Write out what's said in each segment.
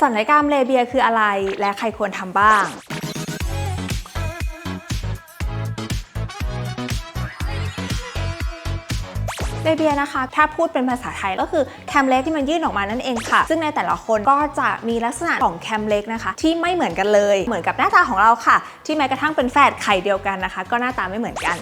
ศัลยกรรมเลเบียคืออะไร และใครควรทำบ้างเลเบียนะคะ ถ้าพูดเป็นภาษาไทยก็คือแคมเล็กที่มันยื่นออกมานั่นเองค่ะ ซึ่งในแต่ละคนก็จะมีลักษณะของแคมเล็กนะคะ ที่ไม่เหมือนกันเลย เหมือนกับหน้าตาของเราค่ะ ที่แม้กระทั่งเป็นแฝดไข่เดียวกันนะคะ ก็หน้าตาไม่เหมือนกัน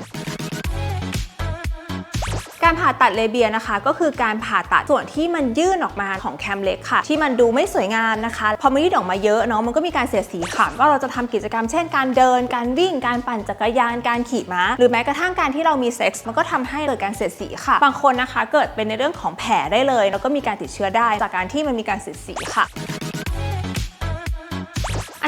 การผ่าตัดเลเบียนะคะ ก็คือการผ่าตัดส่วนที่มันยื่นออกมาของแคมเล็กค่ะ ที่มันดูไม่สวยงามนะคะ พอมันยื่นออกมาเยอะเนาะมันก็มีการเสียดสีค่ะก็เราจะทำกิจกรรมเช่นการเดิน การวิ่งการปั่นจักรยานการขี่ม้า หรือแม้กระทั่งการที่เรามีเซ็กส์มันก็ทำให้เกิดการเสียดสีค่ะ บางคนนะคะ เกิดเป็นในเรื่องของแผลได้เลย แล้วก็มีการติดเชื้อได้จากการที่มันมีการเสียดสีค่ะ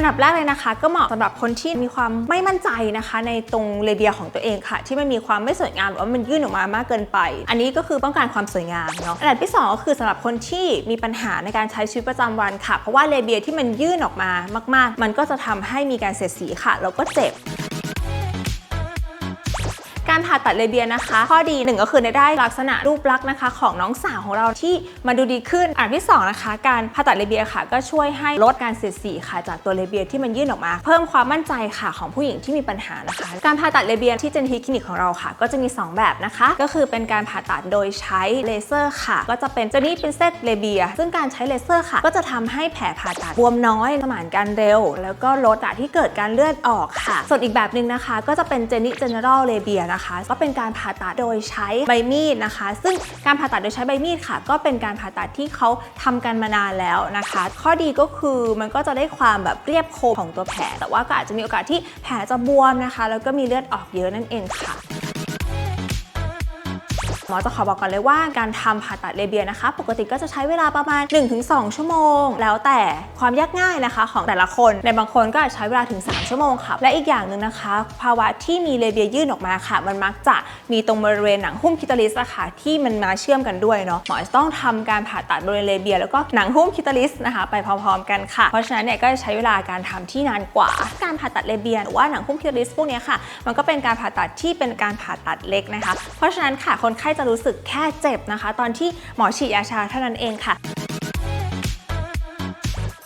อันดับแรกเลยนะคะ ก็เหมาะสำหรับคนที่มีความไม่มั่นใจนะคะ ในตรงเลเบียของตัวเองค่ะ ที่มันมีความไม่สวยงามหรือว่ามันยื่นออกมามากเกินไป อันนี้ก็คือต้องการความสวยงามเนาะอันดับที่สองก็คือสำหรับคนที่มีปัญหาในการใช้ชีวิตประจำวันค่ะ เพราะว่าเลเบียที่มันยื่นออกมามาก ๆ มันก็จะทำให้มีการเสียดสีค่ะแล้วก็เจ็บ การผ่าตัดเลเบียนะคะ ข้อดีหนึ่งก็คือได้ลักษณะรูปลักษณ์นะคะ ของน้องสาวของเราที่มาดูดีขึ้นอันที่สองนะคะการผ่าตัดเลเบียค่ะ ก็ช่วยให้ลดการเสียดสีค่ะ จากตัวเลเบียที่มันยื่นออกมา เพิ่มความมั่นใจค่ะของผู้หญิงที่มีปัญหานะคะ การผ่าตัดเลเบียที่เจนทีคลินิกของเราค่ะ ก็จะมี 2 แบบนะคะ ก็คือเป็นการผ่าตัดโดยใช้เลเซอร์ค่ะ ก็จะเป็นเจนี่เป็นเซตเลเบีย ซึ่งการใช้เลเซอร์ค่ะ ก็จะทำให้แผลผ่าตัดบวมน้อยสมานการเร็ว แล้วก็ลดอาที่เกิดการเลือดออกค่ะ ส่วนอีกแบบหนึ่งนะคะ ก็จะเป็นเจนี่เจเนอรัลเลเบียนะคะก็เป็นการผ่าตัดโดยใช้ใบมีดนะคะ ซึ่งการผ่าตัดโดยใช้ใบมีดค่ะ ก็เป็นการผ่าตัดที่เขาทำกันมานานแล้วนะคะ ข้อดีก็คือมันก็จะได้ความแบบเรียบคมของตัวแผล แต่ว่าก็อาจจะมีโอกาสที่แผลจะบวมนะคะ แล้วก็มีเลือดออกเยอะนั่นเองค่ะ หมอจะขอบอกก่อนเลยว่าการทำผ่าตัดเลเบียนะคะ ปกติก็จะใช้เวลาประมาณ 1-2 ชั่วโมง แล้วแต่ความยากง่ายนะคะของแต่ละคน ในบางคนก็อาจใช้เวลาถึง 3 ชั่วโมงค่ะ และอีกอย่างหนึ่งนะคะ ภาวะที่มีเลเบียยื่นออกมาค่ะ มันมักจะมีตรงบริเวณหนังหุ้มคิตาลิสะค่ะที่มันมาเชื่อมกันด้วยเนาะหมอจะต้องทำการผ่าตัดบริเวณเลเบีย แล้วก็หนังหุ้มคิตาลิสนะคะ ไปพร้อมๆ กันค่ะ เพราะฉะนั้นเนี่ยก็จะใช้เวลาการทำที่นานกว่า การผ่าตัดเลเบียหรือว่าหนังหุ้มคิตาลิสพวกนี้ค่ะ มันก็เป็นการผ่าตัดที่เป็นการผ่าตัดเล็กนะคะ เพราะฉะนั้นค่ะคนไข้จะรู้สึกแค่เจ็บนะคะ ตอนที่หมอฉีดยาชาเท่านั้นเองค่ะ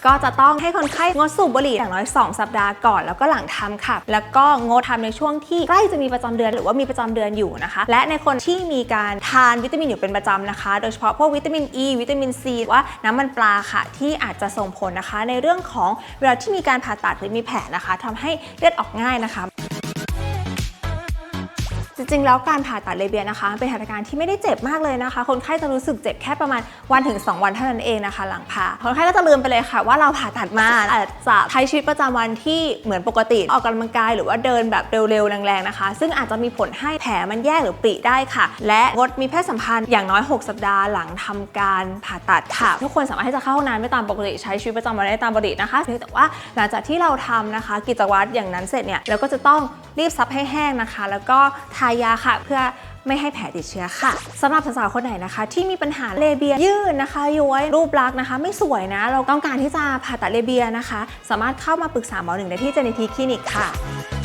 ก็จะต้องให้คนไข้งดสูบบุหรี่อย่างน้อย 2 สัปดาห์ก่อนแล้วก็หลังทำค่ะ แล้วก็งดทำในช่วงที่ใกล้จะมีประจำเดือนหรือว่ามีประจำเดือนอยู่นะคะ และในคนที่มีการทานวิตามินอยู่เป็นประจำนะคะ โดยเฉพาะพวกวิตามิน E วิตามิน C หรือว่าน้ำมันปลาค่ะ ที่อาจจะส่งผลนะคะ ในเรื่องของเวลาที่มีการผ่าตัดหรือมีแผลนะคะทำให้เลือดออกง่ายนะคะ ริงๆ แล้วการผ่าตัดเลเบียนะคะเป็นหัตถการที่ไม่ได้เจ็บมากเลยนะคะ คนไข้จะรู้สึกเจ็บแค่ประมาณวันถึง 2 วันเท่านั้นเองนะคะ หลังผ่าคนไข้ก็จะลืมไปเลยค่ะ ว่าเราผ่าตัดมาอาจจะใช้ชีวิตประจำวันที่เหมือนปกติออกกำลังกายหรือว่าเดินแบบเร็วๆ แรงๆนะคะ ซึ่งอาจจะมีผลให้แผลมันแยกหรือปริได้ค่ะ และงดมีเพศสัมพันธ์อย่างน้อย 6 สัปดาห์หลังทำการผ่าตัดค่ะ ทุกคนสามารถที่จะเข้าห้องน้ำได้ตามปกติใช้ชีวิตประจำวันได้ตามปกตินะคะเพียงแต่ว่าหลังจากที่เราทำนะคะ กิจวัตรอย่างนั้นเสร็จเนี่ยเราก็จะต้องรีบซับให้แห้งนะคะ แล้วก็ทายาค่ะ เพื่อไม่ให้แผลติดเชื้อค่ะสำหรับสาวๆคนไหนนะคะ ที่มีปัญหาเลเบียยืดนะคะย้วยรูปลักษณ์นะคะ ไม่สวยนะ เราต้องการที่จะผ่าตัดเลเบียนะคะ สามารถเข้ามาปรึกษาหมอหนึ่งได้ที่เจเนทีคลินิกค่ะ